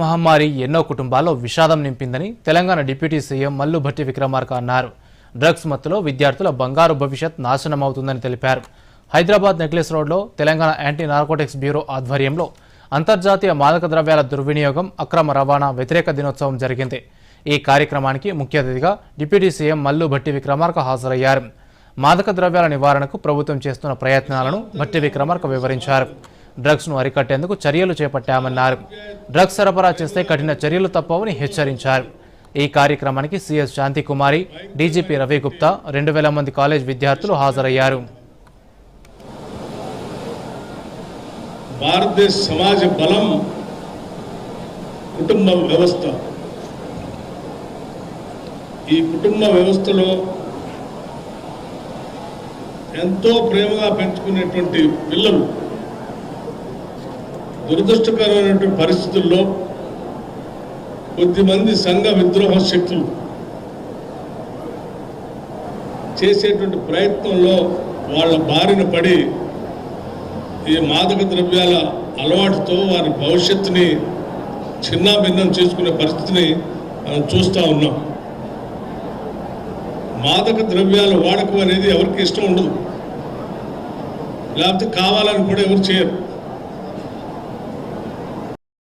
మహమ్మారి ఎన్నో కుటుంబాల్లో విషాదం నింపిందని తెలంగాణ డిప్యూటీ సీఎం మల్లు భట్టి విక్రమార్క అన్నారు. డ్రగ్స్ మత్తులో విద్యార్థుల బంగారు భవిష్యత్ నాశనమవుతుందని తెలిపారు. హైదరాబాద్ నెక్లెస్ రోడ్లో తెలంగాణ యాంటీ నార్కోటిక్స్ బ్యూరో ఆధ్వర్యంలో అంతర్జాతీయ మాదక ద్రవ్యాల దుర్వినియోగం అక్రమ రవాణా వ్యతిరేక దినోత్సవం జరిగింది. ఈ కార్యక్రమానికి ముఖ్య అతిథిగా డిప్యూటీ సీఎం మల్లు భట్టి విక్రమార్క హాజరయ్యారు. మాదక ద్రవ్యాల నివారణకు ప్రభుత్వం చేస్తున్న ప్రయత్నాలను భట్టి విక్రమార్క వివరించారు. డ్రగ్స్ను అరికట్టేందుకు చర్యలు చేపట్టామన్నారు. డ్రగ్స్ సరఫరా చేస్తే కఠిన చర్యలు తప్పవని హెచ్చరించారు. ఈ కార్యక్రమానికి సీఎస్ శాంతి కుమారి డీజీపీ రవి గుప్తా రెండు వేల మంది కాలేజ్ విద్యార్థులు హాజరయ్యారు. భారతదేశ సమాజ బలం కుటుంబ వ్యవస్థ. ఈ కుటుంబ వ్యవస్థలో ఎంతో ప్రేమగా పెంచుకునేటువంటి పిల్లలు దురదృష్టకరమైనటువంటి పరిస్థితుల్లో కొద్దిమంది సంఘ విద్రోహ శక్తులు చేసేటువంటి ప్రయత్నంలో వాళ్ళ బారిన పడి ఈ మాదక ద్రవ్యాల అలవాటుతో వారి భవిష్యత్తుని చిన్నాభిన్నం చేసుకునే పరిస్థితిని మనం చూస్తూ ఉన్నాం. మాదక ద్రవ్యాల వాడకం అనేది ఎవరికి ఇష్టం ఉండదు. లేకపోతే కావాలని కూడా ఎవరు చేయరు.